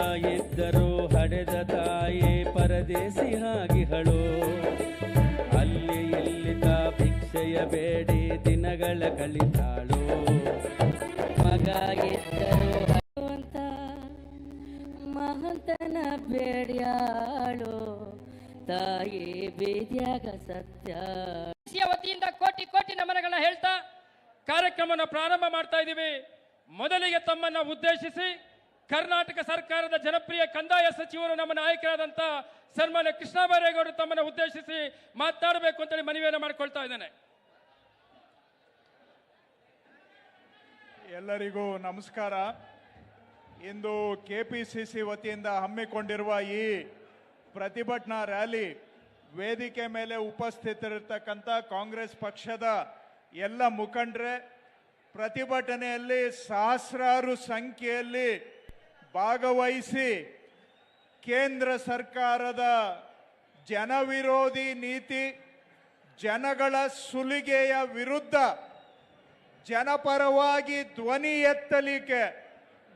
ಮಗ ಇದ್ದರು ಹಡೆದ ತಾಯೇ ಪರದೇಸಿ ಹಾಗಿಹಳು ಅಲ್ಲಿ ಇಲ್ಲಿ ತಾ ಭಿಕ್ಷೆಯ ಬೇಡಿ ದಿನಗಳ ಕಳಿತಾಳು. ಮಗ ಅಂತ ಮಹಂತನ ಬೇಡ್ಯಾಳು. ತಾಯಿ ಬೀದ್ಯಾಗ ಸತ್ಯ. ವತಿಯಿಂದ ಕೋಟಿ ಕೋಟಿ ನಮನಗಳನ್ನ ಹೇಳ್ತಾ ಕಾರ್ಯಕ್ರಮವನ್ನು ಪ್ರಾರಂಭ ಮಾಡ್ತಾ ಇದ್ದೀವಿ. ಮೊದಲಿಗೆ ತಮ್ಮನ್ನ ಉದ್ದೇಶಿಸಿ ಕರ್ನಾಟಕ ಸರ್ಕಾರದ ಜನಪ್ರಿಯ ಕಂದಾಯ ಸಚಿವರು ನಮ್ಮ ನಾಯಕರಾದಂತ ಸನ್ಮಾನ್ಯ ಕೃಷ್ಣ ಬೈರೇಗೌಡರು ತಮ್ಮನ್ನು ಉದ್ದೇಶಿಸಿ ಮಾತನಾಡಬೇಕು ಅಂತೇಳಿ ಮನವಿಯನ್ನು ಮಾಡಿಕೊಳ್ತಾ ಇದ್ದೇನೆ. ಎಲ್ಲರಿಗೂ ನಮಸ್ಕಾರ. ಇಂದು ಕೆ ಪಿ ಸಿ ಸಿ ವತಿಯಿಂದ ಹಮ್ಮಿಕೊಂಡಿರುವ ಈ ಪ್ರತಿಭಟನಾ ರ್ಯಾಲಿ ವೇದಿಕೆ ಮೇಲೆ ಉಪಸ್ಥಿತರಿರ್ತಕ್ಕಂಥ ಕಾಂಗ್ರೆಸ್ ಪಕ್ಷದ ಎಲ್ಲ ಮುಖಂಡರೇ, ಪ್ರತಿಭಟನೆಯಲ್ಲಿ ಸಹಸ್ರಾರು ಸಂಖ್ಯೆಯಲ್ಲಿ ಭಾಗವಹಿಸಿ ಕೇಂದ್ರ ಸರ್ಕಾರದ ಜನವಿರೋಧಿ ನೀತಿ, ಜನಗಳ ಸುಲಿಗೆಯ ವಿರುದ್ಧ ಜನಪರವಾಗಿ ಧ್ವನಿ ಎತ್ತಲಿಕ್ಕೆ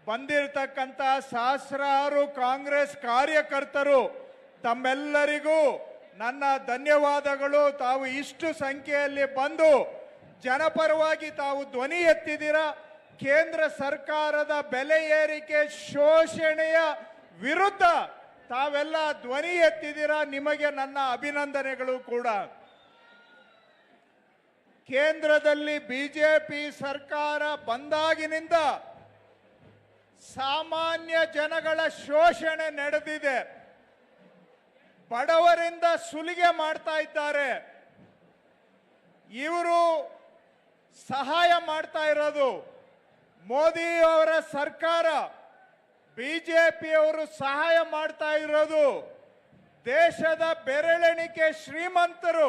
ಬಂದಿರತಕ್ಕಂಥ ಸಹಸ್ರಾರು ಕಾಂಗ್ರೆಸ್ ಕಾರ್ಯಕರ್ತರು, ತಮ್ಮೆಲ್ಲರಿಗೂ ನನ್ನ ಧನ್ಯವಾದಗಳು. ತಾವು ಇಷ್ಟು ಸಂಖ್ಯೆಯಲ್ಲಿ ಬಂದು ಜನಪರವಾಗಿ ತಾವು ಧ್ವನಿ ಎತ್ತಿದ್ದೀರ? ಕೇಂದ್ರ ಸರ್ಕಾರದ ಬೆಲೆ ಏರಿಕೆ ಶೋಷಣೆಯ ವಿರುದ್ಧ ತಾವೆಲ್ಲ ಧ್ವನಿ ಎತ್ತಿದ್ದೀರ? ನಿಮಗೆ ನನ್ನ ಅಭಿನಂದನೆಗಳು ಕೂಡ. ಕೇಂದ್ರದಲ್ಲಿ ಬಿಜೆಪಿ ಸರ್ಕಾರ ಬಂದಾಗಿನಿಂದ ಸಾಮಾನ್ಯ ಜನಗಳ ಶೋಷಣೆ ನಡೆದಿದೆ. ಬಡವರಿಂದ ಸುಲಿಗೆ ಮಾಡ್ತಾ ಇದ್ದಾರೆ. ಇವರು ಸಹಾಯ ಮಾಡ್ತಾ ಇರೋದು. ಮೋದಿ ಅವರ ಸರ್ಕಾರ ಬಿಜೆಪಿಯವರು ಸಹಾಯ ಮಾಡ್ತಾ ಇರೋದು ದೇಶದ ಬೆರಳೆಣಿಕೆ ಶ್ರೀಮಂತರು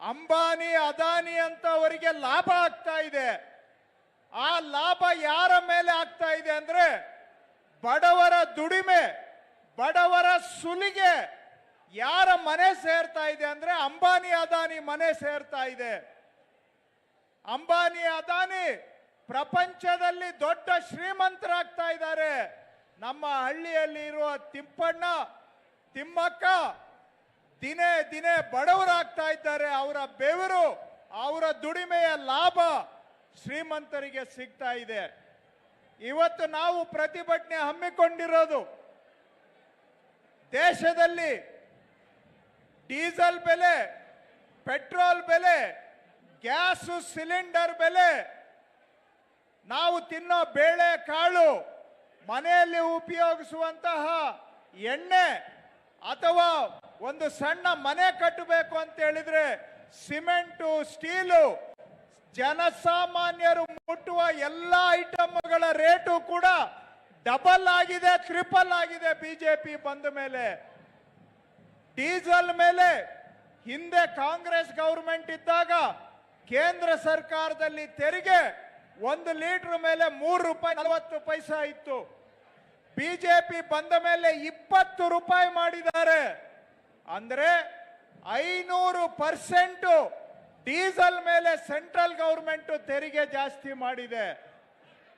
ಅಂಬಾನಿ, ಅದಾನಿ ಅಂತವರಿಗೆ ಲಾಭ ಆಗ್ತಾ ಇದೆ. ಆ ಲಾಭ ಯಾರ ಮೇಲೆ ಆಗ್ತಾ ಇದೆ ಅಂದ್ರೆ ಬಡವರ ದುಡಿಮೆ, ಬಡವರ ಸುಲಿಗೆ ಯಾರ ಮನೆ ಸೇರ್ತಾ ಇದೆ ಅಂದ್ರೆ ಅಂಬಾನಿ, ಅದಾನಿ ಮನೆ ಸೇರ್ತಾ ಇದೆ. ಅಂಬಾನಿ, ಅದಾನಿ ಪ್ರಪಂಚದಲ್ಲಿ ದೊಡ್ಡ ಶ್ರೀಮಂತರಾಗ್ತಾ ಇದ್ದಾರೆ. ನಮ್ಮ ಹಳ್ಳಿಯಲ್ಲಿ ಇರುವ ತಿಪ್ಪಣ್ಣ, ತಿಮ್ಮಕ್ಕ, ದಿನೇ ದಿನೇ ಬಡವರಾಗ್ತಾ ಇದ್ದಾರೆ. ಅವರ ಬೆವರು, ಅವರ ದುಡಿಮೆಯ ಲಾಭ ಶ್ರೀಮಂತರಿಗೆ ಸಿಗ್ತಾ ಇದೆ. ಇವತ್ತು ನಾವು ಪ್ರತಿಭಟನೆ ಹಮ್ಮಿಕೊಂಡಿರೋದು ದೇಶದಲ್ಲಿ ಡೀಸೆಲ್ ಬೆಲೆ, ಪೆಟ್ರೋಲ್ ಬೆಲೆ, ಗ್ಯಾಸ್ ಸಿಲಿಂಡರ್ ಬೆಲೆ ನಾವು ತಿನ್ನೋ ಬೇಳೆ ಕಾಳು ಮನೆಯಲ್ಲಿ ಉಪಯೋಗಿಸುವಂತಹ ಎಣ್ಣೆ ಅಥವಾ ಒಂದು ಸಣ್ಣ ಮನೆ ಕಟ್ಟಬೇಕು ಅಂತ ಹೇಳಿದ್ರೆ ಸಿಮೆಂಟು, ಸ್ಟೀಲು, ಜನಸಾಮಾನ್ಯರು ಮುಟ್ಟುವ ಎಲ್ಲ ಐಟಮ್ಗಳ ರೇಟು ಕೂಡ ಡಬಲ್ ಆಗಿದೆ ಟ್ರಿಪಲ್ ಆಗಿದೆ ಬಿಜೆಪಿ ಬಂದ ಮೇಲೆ. ಡೀಸೆಲ್ ಮೇಲೆ ಹಿಂದೆ ಕಾಂಗ್ರೆಸ್ ಗೌರ್ಮೆಂಟ್ ಇದ್ದಾಗ ಕೇಂದ್ರ ಸರ್ಕಾರದಲ್ಲಿ ತೆರಿಗೆ ಒಂದು ಲೀಟರ್ ಮೇಲೆ ಮೂರು ರೂಪಾಯಿ, ನಲವತ್ತು ಪೈಸಾ ಇತ್ತು. ಬಿಜೆಪಿ ಬಂದ ಮೇಲೆ ಇಪ್ಪತ್ತು ರೂಪಾಯಿ ಮಾಡಿದ್ದಾರೆ. ಅಂದ್ರೆ ಐನೂರು ಪರ್ಸೆಂಟ್ ಡೀಸೆಲ್ ಮೇಲೆ ಸೆಂಟ್ರಲ್ ಗೌರ್ಮೆಂಟ್ ತೆರಿಗೆ ಜಾಸ್ತಿ ಮಾಡಿದೆ.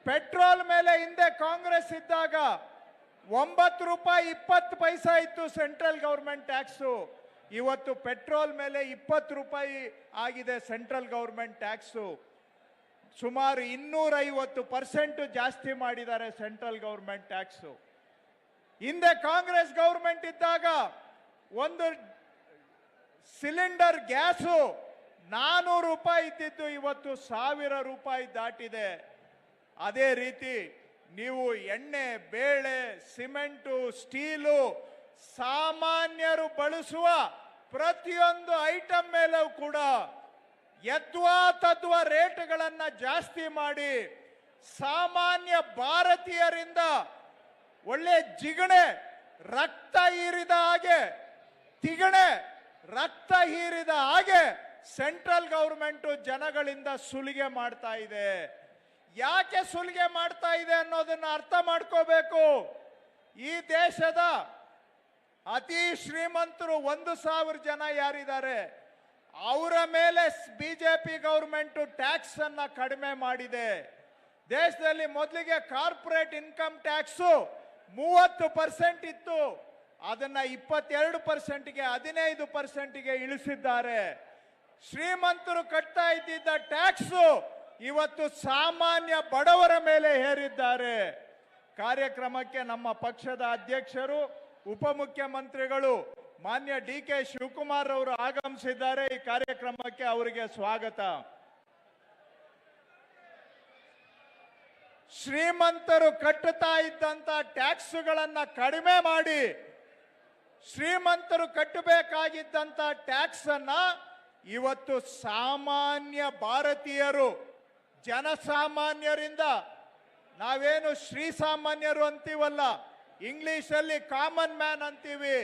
ಪೆಟ್ರೋಲ್ ಮೇಲೆ ಹಿಂದೆ ಕಾಂಗ್ರೆಸ್ ಇದ್ದಾಗ ಒಂಬತ್ತು ರೂಪಾಯಿ, ಇಪ್ಪತ್ತು ಪೈಸಾ ಇತ್ತು ಸೆಂಟ್ರಲ್ ಗೌರ್ಮೆಂಟ್ ಟ್ಯಾಕ್ಸು. ಇವತ್ತು ಪೆಟ್ರೋಲ್ ಮೇಲೆ ಇಪ್ಪತ್ತು ರೂಪಾಯಿ ಆಗಿದೆ ಸೆಂಟ್ರಲ್ ಗೌರ್ಮೆಂಟ್ ಟ್ಯಾಕ್ಸು. ಸುಮಾರು ಇನ್ನೂರೈವತ್ತು ಪರ್ಸೆಂಟ್ ಜಾಸ್ತಿ ಮಾಡಿದ್ದಾರೆ ಸೆಂಟ್ರಲ್ ಗೌರ್ಮೆಂಟ್ ಟ್ಯಾಕ್ಸು. ಹಿಂದೆ ಕಾಂಗ್ರೆಸ್ ಗೌರ್ಮೆಂಟ್ ಇದ್ದಾಗ ಒಂದು ಸಿಲಿಂಡರ್ ಗ್ಯಾಸು ನಾನೂರು ರೂಪಾಯಿ ಇದ್ದಿದ್ದು ಇವತ್ತು ಸಾವಿರ ರೂಪಾಯಿ ದಾಟಿದೆ. ಅದೇ ರೀತಿ ನೀವು ಎಣ್ಣೆ, ಬೇಳೆ, ಸಿಮೆಂಟು, ಸ್ಟೀಲು ಸಾಮಾನ್ಯರು ಬಳಸುವ ಪ್ರತಿಯೊಂದು ಐಟಮ್ ಮೇಲೂ ಕೂಡ ಯದ್ವಾ ತದ್ವಾ ರೇಟ್ಗಳನ್ನ ಜಾಸ್ತಿ ಮಾಡಿ ಸಾಮಾನ್ಯ ಭಾರತೀಯರಿಂದ ಒಳ್ಳೆ ಜಿಗಣೆ, ರಕ್ತ ಹೀರಿದ ಹಾಗೆ, ತಿಗಣೆ, ರಕ್ತ ಹೀರಿದ ಹಾಗೆ ಸೆಂಟ್ರಲ್ ಗೌರ್ಮೆಂಟು ಜನಗಳಿಂದ ಸುಲಿಗೆ ಮಾಡ್ತಾ ಇದೆ. ಯಾಕೆ ಸುಲಿಗೆ ಮಾಡ್ತಾ ಇದೆ ಅನ್ನೋದನ್ನ ಅರ್ಥ ಮಾಡ್ಕೋಬೇಕು. ಈ ದೇಶದ ಅತಿ ಶ್ರೀಮಂತರು ಒಂದು ಸಾವಿರ ಜನ ಯಾರಿದ್ದಾರೆ? ಅವರ ಮೇಲೆ ಬಿಜೆಪಿ ಗೌರ್ಮೆಂಟ್ ಟ್ಯಾಕ್ಸ್ ಅನ್ನ ಕಡಿಮೆ ಮಾಡಿದೆ. ದೇಶದಲ್ಲಿ ಮೊದಲಿಗೆ ಕಾರ್ಪೊರೇಟ್ ಇನ್ಕಮ್ ಟ್ಯಾಕ್ಸು ಮೂವತ್ತು ಪರ್ಸೆಂಟ್ ಇತ್ತು. ಅದನ್ನ ಇಪ್ಪತ್ತೆರಡು ಪರ್ಸೆಂಟ್ಗೆ, ಹದಿನೈದು ಪರ್ಸೆಂಟ್ಗೆ ಇಳಿಸಿದ್ದಾರೆ. ಶ್ರೀಮಂತರು ಕಟ್ತಾ ಇದ್ದಿದ್ದ ಟ್ಯಾಕ್ಸ್ ಇವತ್ತು ಸಾಮಾನ್ಯ ಬಡವರ ಮೇಲೆ ಹೇರಿದ್ದಾರೆ. ಕಾರ್ಯಕ್ರಮಕ್ಕೆ ನಮ್ಮ ಪಕ್ಷದ ಅಧ್ಯಕ್ಷರು, ಉಪಮುಖ್ಯಮಂತ್ರಿಗಳು ಮಾನ್ಯ ಡಿ ಕೆ ಶಿವಕುಮಾರ್ ಅವರು ಆಗಮಿಸಿದ್ದಾರೆ. ಈ ಕಾರ್ಯಕ್ರಮಕ್ಕೆ ಅವರಿಗೆ ಸ್ವಾಗತ. ಶ್ರೀಮಂತರು ಕಟ್ಟುತ್ತಾ ಇದ್ದಂತ ಟ್ಯಾಕ್ಸ್ಗಳನ್ನ ಕಡಿಮೆ ಮಾಡಿ, ಶ್ರೀಮಂತರು ಕಟ್ಟಬೇಕಾಗಿದ್ದಂತ ಟ್ಯಾಕ್ಸ್ ಅನ್ನ ಇವತ್ತು ಸಾಮಾನ್ಯ ಭಾರತೀಯರು, ಜನಸಾಮಾನ್ಯರಿಂದ, ನಾವೇನು ಶ್ರೀಸಾಮಾನ್ಯರು ಅಂತೀವಲ್ಲ, ಇಂಗ್ಲಿಷಲ್ಲಿ ಕಾಮನ್ ಮ್ಯಾನ್ ಅಂತೀವಿ.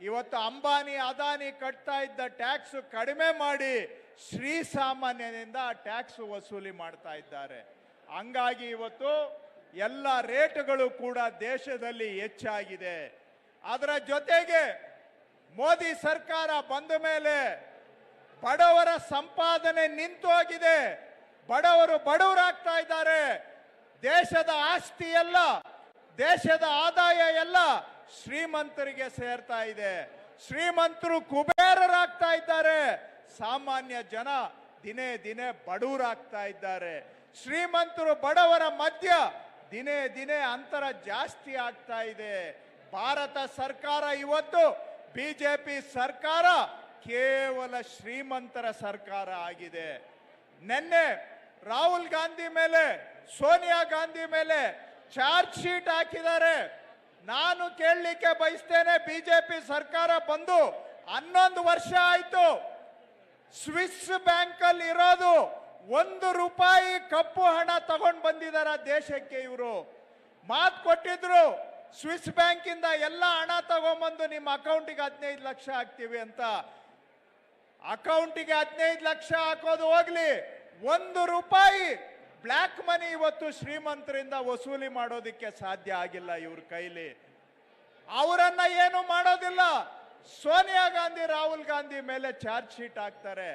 ಇವತ್ತು ಅಂಬಾನಿ, ಅದಾನಿ ಕಟ್ತಾ ಇದ್ದ ಟ್ಯಾಕ್ಸ್ ಕಡಿಮೆ ಮಾಡಿ ಶ್ರೀ ಸಾಮಾನ್ಯನಿಂದ ಟ್ಯಾಕ್ಸ್ ವಸೂಲಿ ಮಾಡ್ತಾ ಇದ್ದಾರೆ. ಹಂಗಾಗಿ ಇವತ್ತು ಎಲ್ಲ ರೇಟ್ಗಳು ಕೂಡ ದೇಶದಲ್ಲಿ ಹೆಚ್ಚಾಗಿದೆ. ಅದರ ಜೊತೆಗೆ ಮೋದಿ ಸರ್ಕಾರ ಬಂದ ಮೇಲೆ ಬಡವರ ಸಂಪಾದನೆ ನಿಂತೋಗಿದೆ. ಬಡವರು ಬಡವರಾಗ್ತಾ ಇದ್ದಾರೆ. ದೇಶದ ಆಸ್ತಿ ಎಲ್ಲ ದೇಶದ ಆದಾಯ ಎಲ್ಲ ಶ್ರೀಮಂತರಿಗೆ ಸೇರ್ತಾ ಇದೆ. ಶ್ರೀಮಂತರು ಕುಬೇರರಾಗ್ತಾ ಇದ್ದಾರೆ. ಸಾಮಾನ್ಯ ಜನ ದಿನೇ ದಿನೇ ಬಡವರಾಗ್ತಾ ಇದ್ದಾರೆ. ಶ್ರೀಮಂತರು ಬಡವರ ಮಧ್ಯ ದಿನೇ ದಿನೇ ಅಂತರ ಜಾಸ್ತಿ ಆಗ್ತಾ ಇದೆ. ಭಾರತ ಸರ್ಕಾರ ಇವತ್ತು ಬಿಜೆಪಿ ಸರ್ಕಾರ ಕೇವಲ ಶ್ರೀಮಂತರ ಸರ್ಕಾರ ಆಗಿದೆ. ನಿನ್ನೆ ರಾಹುಲ್ ಗಾಂಧಿ ಮೇಲೆ, ಸೋನಿಯಾ ಗಾಂಧಿ ಮೇಲೆ ಚಾರ್ಜ್ ಶೀಟ್ ಹಾಕಿದ್ದಾರೆ. ನಾನು ಕೇಳಲಿಕ್ಕೆ ಬಯಸ್ತೇನೆ ಬಿಜೆಪಿ ಸರ್ಕಾರ ಬಂದು ಹನ್ನೊಂದು ವರ್ಷ ಆಯ್ತು. ಸ್ವಿಸ್ ಬ್ಯಾಂಕ್ ಅಲ್ಲಿ ಇರೋದು ಒಂದು ರೂಪಾಯಿ ಕಪ್ಪು ಹಣ ತಗೊಂಡು ಬಂದಿದಾರ ದೇಶಕ್ಕೆ ಇವರು. ಮಾತು ಕೊಟ್ಟಿದ್ರು, ಸ್ವಿಸ್ ಬ್ಯಾಂಕ್ ಇಂದ ಎಲ್ಲ ಹಣ ತಗೊಂಡ್ಬಂದು ನಿಮ್ಮ ಅಕೌಂಟಿಗೆ ಹದಿನೈದು ಲಕ್ಷ ಹಾಕ್ತೀವಿ ಅಂತ. ಅಕೌಂಟಿಗೆ ಹದಿನೈದು ಲಕ್ಷ ಹಾಕೋದು ಹೋಗ್ಲಿ, ಒಂದು ರೂಪಾಯಿ ಬ್ಲ್ಯಾಕ್ ಮನಿ ಇವತ್ತು ಶ್ರೀಮಂತರಿಂದ ವಸೂಲಿ ಮಾಡೋದಕ್ಕೆ ಸಾಧ್ಯ ಆಗಿಲ್ಲ ಇವ್ರ ಕೈಲಿ. ಅವರನ್ನ ಏನು ಮಾಡೋದಿಲ್ಲ. ಸೋನಿಯಾ ಗಾಂಧಿ, ರಾಹುಲ್ ಗಾಂಧಿ ಮೇಲೆ ಚಾರ್ಜ್ ಶೀಟ್ ಹಾಕ್ತಾರೆ.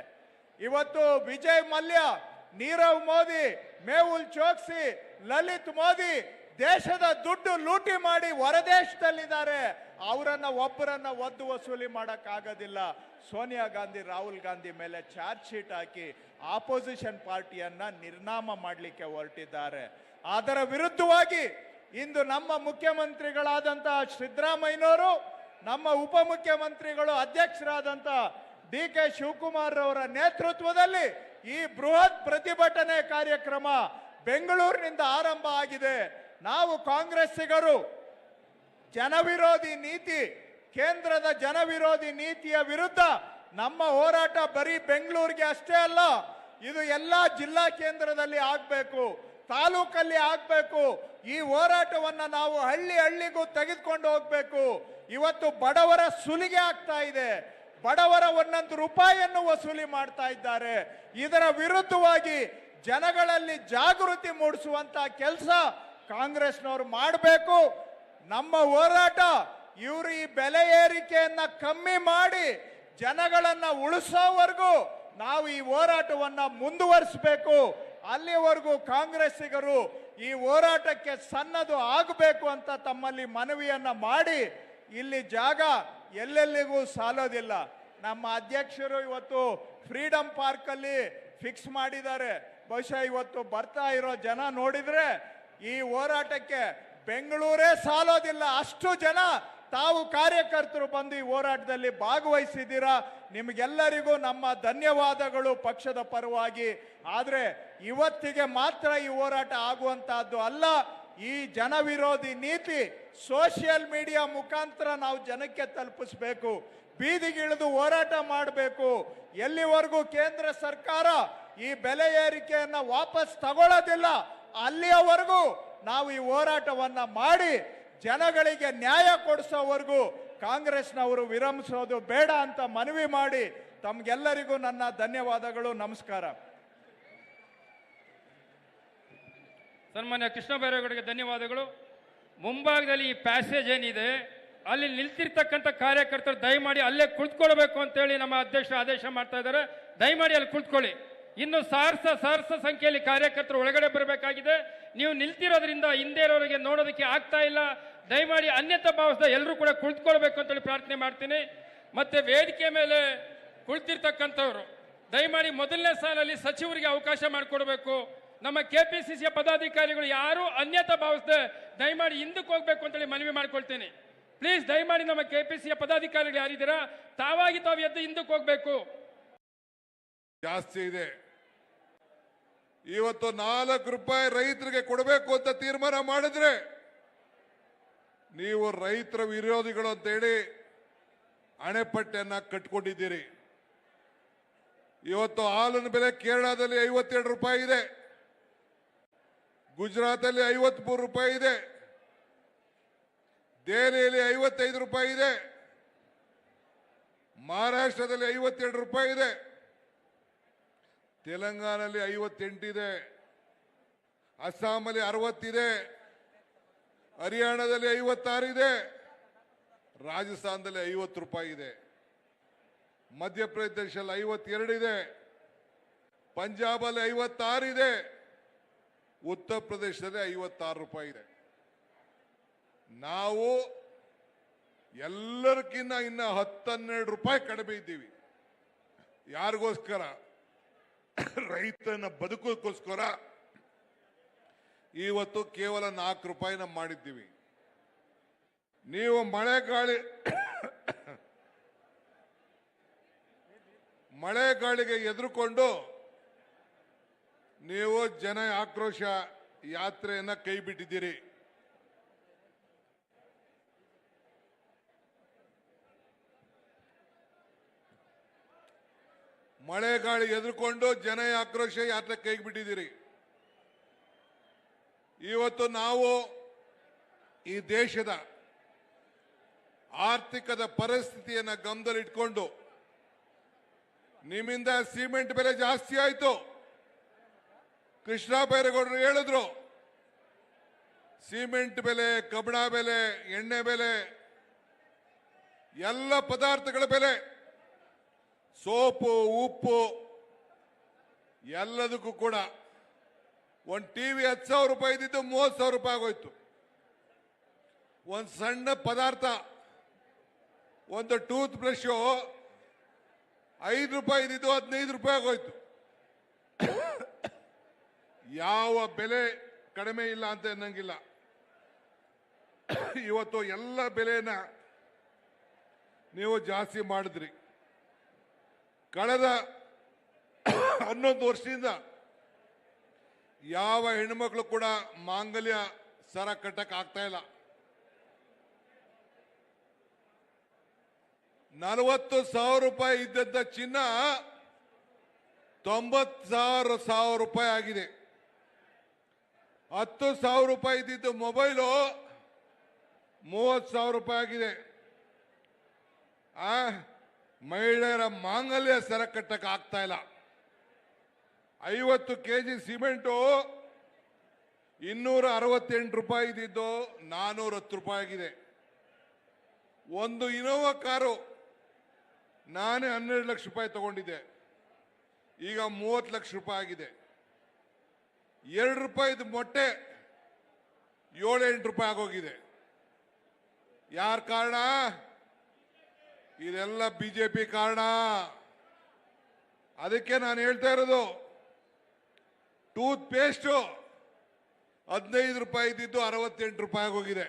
ಇವತ್ತು ವಿಜಯ್ ಮಲ್ಯ, ನೀರವ್ ಮೋದಿ, ಮೇಹುಲ್ ಚೋಕ್ಸಿ, ಲಲಿತ್ ಮೋದಿ ದೇಶದ ದುಡ್ಡು ಲೂಟಿ ಮಾಡಿ ಹೊರದೇಶದಲ್ಲಿದ್ದಾರೆ. ಅವರನ್ನ ಒಬ್ಬರನ್ನ ಒದ್ದು ವಸೂಲಿ ಮಾಡಕ್ ಆಗೋದಿಲ್ಲ ಸೋನಿಯಾ ಗಾಂಧಿ, ರಾಹುಲ್ ಗಾಂಧಿ ಮೇಲೆ ಚಾರ್ಜ್ ಶೀಟ್ ಹಾಕಿ ಆಪೋಸಿಷನ್ ಪಾರ್ಟಿಯನ್ನ ನಿರ್ನಾಮ ಮಾಡಲಿಕ್ಕೆ ಹೊರಟಿದ್ದಾರೆ. ಅದರ ವಿರುದ್ಧವಾಗಿ ಇಂದು ನಮ್ಮ ಮುಖ್ಯಮಂತ್ರಿಗಳಾದಂತಹ ಸಿದ್ದರಾಮಯ್ಯನವರು, ನಮ್ಮ ಉಪಮುಖ್ಯಮಂತ್ರಿಗಳು ಅಧ್ಯಕ್ಷರಾದಂಥ ಡಿ ಕೆ ಶಿವಕುಮಾರ್ ಅವರ ನೇತೃತ್ವದಲ್ಲಿ ಈ ಬೃಹತ್ ಪ್ರತಿಭಟನೆ ಕಾರ್ಯಕ್ರಮ ಬೆಂಗಳೂರಿನಿಂದ ಆರಂಭ ಆಗಿದೆ. ನಾವು ಕಾಂಗ್ರೆಸ್ಸಿಗರು, ಜನವಿರೋಧಿ ನೀತಿ, ಕೇಂದ್ರದ ಜನವಿರೋಧಿ ನೀತಿಯ ವಿರುದ್ಧ ನಮ್ಮ ಹೋರಾಟ ಬರೀ ಬೆಂಗಳೂರಿಗೆ ಅಷ್ಟೇ ಅಲ್ಲ, ಇದು ಎಲ್ಲ ಜಿಲ್ಲಾ ಕೇಂದ್ರದಲ್ಲಿ ಆಗಬೇಕು, ತಾಲೂಕಲ್ಲಿ ಆಗಬೇಕು. ಈ ಹೋರಾಟವನ್ನು ನಾವು ಹಳ್ಳಿ ಹಳ್ಳಿಗೂ ತೆಗೆದುಕೊಂಡು ಹೋಗ್ಬೇಕು. ಇವತ್ತು ಬಡವರ ಸುಲಿಗೆ ಆಗ್ತಾ ಇದೆ. ಬಡವರ ಒಂದೊಂದು ರೂಪಾಯಿಯನ್ನು ವಸೂಲಿ ಮಾಡ್ತಾ ಇದ್ದಾರೆ. ಇದರ ವಿರುದ್ಧವಾಗಿ ಜನಗಳಲ್ಲಿ ಜಾಗೃತಿ ಮೂಡಿಸುವಂತ ಕೆಲಸ ಕಾಂಗ್ರೆಸ್ನವರು ಮಾಡಬೇಕು. ನಮ್ಮ ಹೋರಾಟ ಇವರು ಈ ಬೆಲೆ ಏರಿಕೆಯನ್ನ ಕಮ್ಮಿ ಮಾಡಿ ಜನಗಳನ್ನ ಉಳಿಸೋವರೆಗೂ ನಾವು ಈ ಹೋರಾಟವನ್ನ ಮುಂದುವರಿಸಬೇಕು. ಅಲ್ಲಿವರೆಗೂ ಕಾಂಗ್ರೆಸ್ಸಿಗರು ಈ ಹೋರಾಟಕ್ಕೆ ಸನ್ನದು ಆಗಬೇಕು ಅಂತ ತಮ್ಮಲ್ಲಿ ಮನವಿಯನ್ನ ಮಾಡಿ ಇಲ್ಲಿ ಜಾಗ ಎಲ್ಲೆಲ್ಲಿಗೂ ಸಾಲೋದಿಲ್ಲ. ನಮ್ಮ ಅಧ್ಯಕ್ಷರು ಇವತ್ತು ಫ್ರೀಡಂ ಪಾರ್ಕಲ್ಲಿ ಫಿಕ್ಸ್ ಮಾಡಿದ್ದಾರೆ. ಬಹುಶಃ ಇವತ್ತು ಬರ್ತಾ ಇರೋ ಜನ ನೋಡಿದ್ರೆ ಈ ಹೋರಾಟಕ್ಕೆ ಬೆಂಗಳೂರೇ ಸಾಲೋದಿಲ್ಲ. ಅಷ್ಟು ಜನ ತಾವು ಕಾರ್ಯಕರ್ತರು ಬಂದು ಈ ಹೋರಾಟದಲ್ಲಿ ಭಾಗವಹಿಸಿದ್ದೀರಾ? ನಿಮಗೆಲ್ಲರಿಗೂ ನಮ್ಮ ಧನ್ಯವಾದಗಳು ಪಕ್ಷದ ಪರವಾಗಿ. ಆದರೆ ಇವತ್ತಿಗೆ ಮಾತ್ರ ಈ ಹೋರಾಟ ಆಗುವಂತಹದ್ದು ಅಲ್ಲ. ಈ ಜನವಿರೋಧಿ ನೀತಿ ಸೋಷಿಯಲ್ ಮೀಡಿಯಾ ಮುಖಾಂತರ ನಾವು ಜನಕ್ಕೆ ತಲುಪಿಸ್ಬೇಕು. ಬೀದಿಗಿಳಿದು ಹೋರಾಟ ಮಾಡಬೇಕು. ಎಲ್ಲಿವರೆಗೂ ಕೇಂದ್ರ ಸರ್ಕಾರ ಈ ಬೆಲೆ ಏರಿಕೆಯನ್ನು ವಾಪಸ್ ತಗೊಳ್ಳೋದಿಲ್ಲ. ಅಲ್ಲಿಯವರೆಗೂ ನಾವು ಈ ಹೋರಾಟವನ್ನ ಮಾಡಿ ಜನಗಳಿಗೆ ನ್ಯಾಯ ಕೊಡಿಸೋವರೆಗೂ ಕಾಂಗ್ರೆಸ್ನವರು ವಿರಮಿಸೋದು ಬೇಡ ಅಂತ ಮನವಿ ಮಾಡಿ ತಮ್ಗೆಲ್ಲರಿಗೂ ನನ್ನ ಧನ್ಯವಾದಗಳು, ನಮಸ್ಕಾರ. ಸನ್ಮಾನ್ಯ ಕೃಷ್ಣ ಬೈರೇಗೌಡರಿಗೆ ಧನ್ಯವಾದಗಳು. ಮುಂಭಾಗದಲ್ಲಿ ಈ ಪ್ಯಾಸೇಜ್ ಏನಿದೆ, ಅಲ್ಲಿ ನಿಲ್ತಿರ್ತಕ್ಕಂಥ ಕಾರ್ಯಕರ್ತರು ದಯಮಾಡಿ ಅಲ್ಲೇ ಕುಳಿತುಕೊಳ್ಬೇಕು ಅಂತೇಳಿ ನಮ್ಮ ಅಧ್ಯಕ್ಷರು ಆದೇಶ ಮಾಡ್ತಾ ಇದ್ದಾರೆ. ದಯಮಾಡಿ ಅಲ್ಲಿ ಕುಳಿತುಕೊಳ್ಳಿ. ಇನ್ನು ಸಾರ್ಸ ಸಾರ್ಸ ಸಂಖ್ಯೆಯಲ್ಲಿ ಕಾರ್ಯಕರ್ತರು ಒಳಗಡೆ ಬರಬೇಕಾಗಿದೆ. ನೀವು ನಿಲ್ತಿರೋದ್ರಿಂದ ಹಿಂದೆ ಇರೋರಿಗೆ ನೋಡೋದಕ್ಕೆ ಆಗ್ತಾ ಇಲ್ಲ. ದಯಮಾಡಿ ಅನ್ಯತ ಭಾವಿಸಿದ ಎಲ್ಲರೂ ಕೂಡ ಕುಳಿತುಕೊಳ್ಬೇಕು ಅಂತೇಳಿ ಪ್ರಾರ್ಥನೆ ಮಾಡ್ತೀನಿ. ಮತ್ತೆ ವೇದಿಕೆ ಮೇಲೆ ಕುಳಿತಿರ್ತಕ್ಕಂಥವ್ರು, ದಯಮಾಡಿ ಮೊದಲನೇ ಸಾಲಲ್ಲಿ ಸಚಿವರಿಗೆ ಅವಕಾಶ ಮಾಡಿಕೊಡ್ಬೇಕು. ನಮ್ಮ ಕೆ ಪಿ ಸಿ ಸಿಯ ಪದಾಧಿಕಾರಿಗಳು ಯಾರೂ ಅನ್ಯತ ಭಾವಿಸದೆ ದಯಮಾಡಿ ಹಿಂದಕ್ಕೆ ಹೋಗ್ಬೇಕು ಅಂತೇಳಿ ಮನವಿ ಮಾಡ್ಕೊಳ್ತೀನಿ. ಪ್ಲೀಸ್ ದಯಮಾಡಿ ನಮ್ಮ ಕೆ ಪಿ ಸಿಯ ಪದಾಧಿಕಾರಿಗಳು ಯಾರಿದ್ದೀರಾ, ತಾವಾಗಿ ತಾವು ಎದ್ದು ಹಿಂದಕ್ಕೆ ಹೋಗ್ಬೇಕು. ಜಾಸ್ತಿ ಇದೆ. ಇವತ್ತು ನಾಲ್ಕು ರೂಪಾಯಿ ರೈತರಿಗೆ ಕೊಡಬೇಕು ಅಂತ ತೀರ್ಮಾನ ಮಾಡಿದ್ರೆ ನೀವು ರೈತರ ವಿರೋಧಿಗಳು ಅಂತೇಳಿ ಅಣೆಪಟ್ಟೆಯನ್ನ ಕಟ್ಕೊಂಡಿದ್ದೀರಿ. ಇವತ್ತು ಹಾಲಿನ ಬೆಲೆ ಕೇರಳದಲ್ಲಿ ಐವತ್ತೆರಡು ರೂಪಾಯಿ ಇದೆ. ಗುಜರಾತಲ್ಲಿ ಐವತ್ಮೂರು ರೂಪಾಯಿ ಇದೆ. ದೆಹಲಿಯಲ್ಲಿ ಐವತ್ತೈದು ರೂಪಾಯಿ ಇದೆ. ಮಹಾರಾಷ್ಟ್ರದಲ್ಲಿ ಐವತ್ತೆರಡು ರೂಪಾಯಿ ಇದೆ. ತೆಲಂಗಾಣದಲ್ಲಿ ಐವತ್ತೆಂಟಿದೆ ಅಸ್ಸಾಮಲ್ಲಿ ಅರವತ್ತಿದೆ, ಹರಿಯಾಣದಲ್ಲಿ ಐವತ್ತಾರಿದೆ, ರಾಜಸ್ಥಾನದಲ್ಲಿ ಐವತ್ತು ರೂಪಾಯಿ ಇದೆ. ಮಧ್ಯಪ್ರದೇಶದಲ್ಲಿ ಐವತ್ತೆರಡಿದೆ, ಪಂಜಾಬಲ್ಲಿ ಐವತ್ತಾರಿದೆ, ಉತ್ತರ ಪ್ರದೇಶದಲ್ಲಿ ಐವತ್ತಾರು ರೂಪಾಯಿ ಇದೆ. ನಾವು ಎಲ್ಲರಿಗಿನ್ನ ಇನ್ನ ಹತ್ತನ್ನೆರಡು ರೂಪಾಯಿ ಕಡಿಮೆ ಇದ್ದೀವಿ. ಯಾರಿಗೋಸ್ಕರ? ರೈತನ ಬದುಕೋಕ್ಕೋಸ್ಕರ ಇವತ್ತು ಕೇವಲ ನಾಲ್ಕು ರೂಪಾಯಿನ ಮಾಡಿದ್ದೀವಿ. ನೀವು ಮಳೆ ಗಾಳಿ ಮಳೆ ಗಾಳಿಗೆ ಎದುರುಕೊಂಡು ನೀವು ಜನ ಆಕ್ರೋಶ ಯಾತ್ರೆಯನ್ನು ಕೈ ಬಿಟ್ಟಿದ್ದೀರಿ. ಮಳೆ ಗಾಳಿ ಎದುರುಕೊಂಡು ಜನ ಆಕ್ರೋಶ ಯಾತ್ರೆ ಕೈಗೆ ಬಿಟ್ಟಿದ್ದೀರಿ ಇವತ್ತು ನಾವು ಈ ದೇಶದ ಆರ್ಥಿಕದ ಪರಿಸ್ಥಿತಿಯನ್ನ ಗಮನದಲ್ಲಿಟ್ಕೊಂಡು ನಿಮ್ಮಿಂದ ಸಿಮೆಂಟ್ ಬೆಲೆ ಜಾಸ್ತಿ ಆಯ್ತು. ಕೃಷ್ಣ ಬೈರೇಗೌಡರು ಹೇಳಿದ್ರು, ಸಿಮೆಂಟ್ ಬೆಲೆ, ಕಬ್ಬಣ ಬೆಲೆ, ಎಣ್ಣೆ ಬೆಲೆ, ಎಲ್ಲ ಪದಾರ್ಥಗಳ ಬೆಲೆ. ಸೋಪು, ಉಪ್ಪು, ಎಲ್ಲದಕ್ಕೂ ಕೂಡ ಒಂದು ಟಿ ವಿ ಹತ್ತು ಸಾವಿರ ರೂಪಾಯಿ ಇದ್ದಿದ್ದು ಮೂವತ್ತು ಸಾವಿರ ರೂಪಾಯಿ ಆಗೋಯ್ತು. ಒಂದು ಸಣ್ಣ ಪದಾರ್ಥ, ಒಂದು ಟೂತ್ ಬ್ರಷು ಐದು ರೂಪಾಯಿ ಇದ್ದಿದ್ದು ಹದಿನೈದು ರೂಪಾಯಿ ಆಗೋಯ್ತು. ಯಾವ ಬೆಲೆ ಕಡಿಮೆ ಇಲ್ಲ ಅಂತ ಅನ್ನಂಗಿಲ್ಲ. ಇವತ್ತು ಎಲ್ಲ ಬೆಲೆನ ನೀವು ಜಾಸ್ತಿ ಮಾಡಿದ್ರಿ. ಕಳೆದ ಹನ್ನೊಂದು ವರ್ಷದಿಂದ ಯಾವ ಹೆಣ್ಮಕ್ಳು ಕೂಡ ಮಾಂಗಲ್ಯ ಸರ ಕಟ್ಟಕ್ ಆಗ್ತಾ ಇಲ್ಲ. ನಲವತ್ತು ಸಾವಿರ ರೂಪಾಯಿ ಇದ್ದದ್ದ ಚಿನ್ನ ತೊಂಬತ್ತು ಸಾವಿರ ಸಾವಿರ ರೂಪಾಯಿ ಆಗಿದೆ. ಹತ್ತು ಸಾವಿರ ರೂಪಾಯಿ ಇದ್ದಿದ್ದು ಮೊಬೈಲು ಮೂವತ್ತು ಸಾವಿರ ರೂಪಾಯಿ ಆಗಿದೆ. ಆ ಮಹಿಳೆಯರ ಮಾಂಗಲ್ಯ ಸರ ಕಟ್ಟಕ್ಕೆ ಆಗ್ತಾ ಇಲ್ಲ. ಐವತ್ತು ಕೆ ಜಿ ಸಿಮೆಂಟು ಇನ್ನೂರ ಅರವತ್ತೆಂಟು ರೂಪಾಯಿ ಇದ್ದಿದ್ದು ನಾನೂರ ಹತ್ತು ರೂಪಾಯಿ ಆಗಿದೆ. ಒಂದು ಇನೋವಾ ಕಾರು ನಾನೇ ಹನ್ನೆರಡು ಲಕ್ಷ ರೂಪಾಯಿ ತಗೊಂಡಿದ್ದೆ. ಈಗ ಮೂವತ್ತು ಲಕ್ಷ ರೂಪಾಯಿ ಆಗಿದೆ. ಎರಡು ರೂಪಾಯಿದು ಮೊಟ್ಟೆ ಏಳೆಂಟು ರೂಪಾಯಿ ಆಗೋಗಿದೆ. ಯಾರ ಕಾರಣ? ಇದೆಲ್ಲ ಬಿಜೆಪಿ ಕಾರಣ. ಅದಕ್ಕೆ ನಾನು ಹೇಳ್ತಾ ಇರೋದು ಟೂತ್ ಪೇಸ್ಟು ಹದಿನೈದು ರೂಪಾಯಿ ಇದ್ದಿದ್ದು ಅರವತ್ತೆಂಟು ರೂಪಾಯಿ ಹೋಗಿದೆ